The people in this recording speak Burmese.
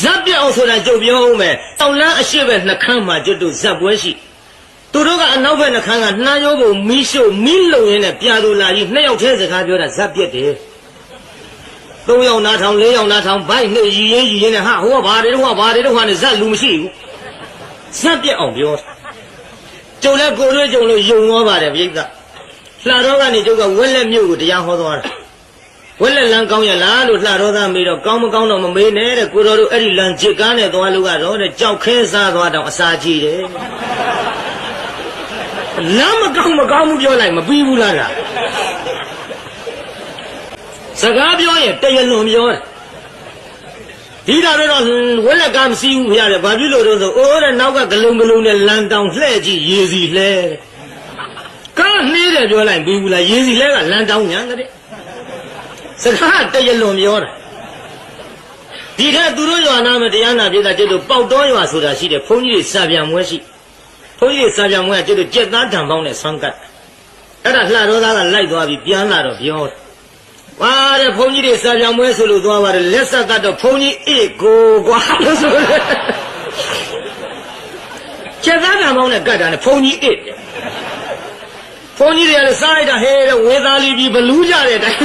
ဇက်ပြက်အောင်ဆိုတာကြုတ်ပြောဦးမယ်တောင်လန်းအရှိပဲနှခမ်းမှာကျွတ်တို့ဇက်ပွဲရှိသူတို့ကအနောက်ဘက်နှခမ်းကနှမ်းရိုးပုံမီးရှို့မီးလုံရင်းနဲ့ပြာသူလာကြီးနှစ်ယောက်တည်းစကားပြောတာဇက်ပြက်တယ်သုံးယောက်နားထောင်လေးယောက်နားထောင်ဘိုက်နဲ့ရည်ရင်ရည်ရင်နဲ့ဟာဟိုကဘာတွေတော့ဟာဘာတွေတော့ဟာနဲ့ဇက်လူမရှိဘူးဇက်ပြက်အောင်ပြောကျုံလဲကိုရွေးကျုံလို့ယုံသွားပါတယ်ပြိဿလှတော်ကနေကျုပ်ကဝက်လက်မြို့ကိုတရားဟောသွားတာ ဝက်လက်လန်းကောင်းရလားလို့လှတော်သားမေးတော့ကောင်းမကောင်းတော့မမေးနဲ့တဲ့ကိုတော်တို့အဲ့ဒီလန်းချစ်ကားနဲ့သွားလို့ကတော့တဲ့ကြောက်ခဲစားသွားတော့အစာကြီးတယ်လမ်းမကောင်းမကောင်းဘူးပြောလိုက်မပြီးဘူးလားကစကားပြောရင်တရလွန်ပြောတယ်ဒီတာတော့ဝက်လက်ကမစည်းဘူးဖရတယ်ဘာဖြစ်လို့တော့ဆိုအိုးတဲ့နောက်ကဂလုံးဂလုံးနဲ့လမ်းတောင်လှဲ့ကြည့်ရေစီလှဲကားနှေးတယ်ပြောလိုက်ပြီးဘူးလားရေစီလှဲကလမ်းတောင်ညာတဲ့ စကားတရလွန်ပြောတာဒီထက်သူတို့ရွာနာမတရားနာပြတာကျတို့ပေါက်တော်ရွာဆိုတာရှိတယ်ဘုန်းကြီးတွေစာပြန်မွဲရှိဘုန်းကြီးတွေစာပြန်မွဲကကျတို့ကြက်သားတံပေါင်းနဲ့ဆွမ်းကတ်အဲ့ဒါလှတော်သားကလိုက်သွားပြီးပြန်လာတော့ပြောတယ်ပါတဲ့ဘုန်းကြီးတွေစာပြန်မွဲဆိုလို့သွားပါတယ်လက်ဆက်ကတော့ဘုန်းကြီးအေးကိုကွာလို့ဆိုတယ်ကြက်သားတံပေါင်းနဲ့ကတ်တာနဲ့ဘုန်းကြီးအေးဘုန်းကြီးတွေကလည်းစားလိုက်တာဟဲတဲ့ဝေသားလေးပြီးဘလူးကြတဲ့အတိုင်း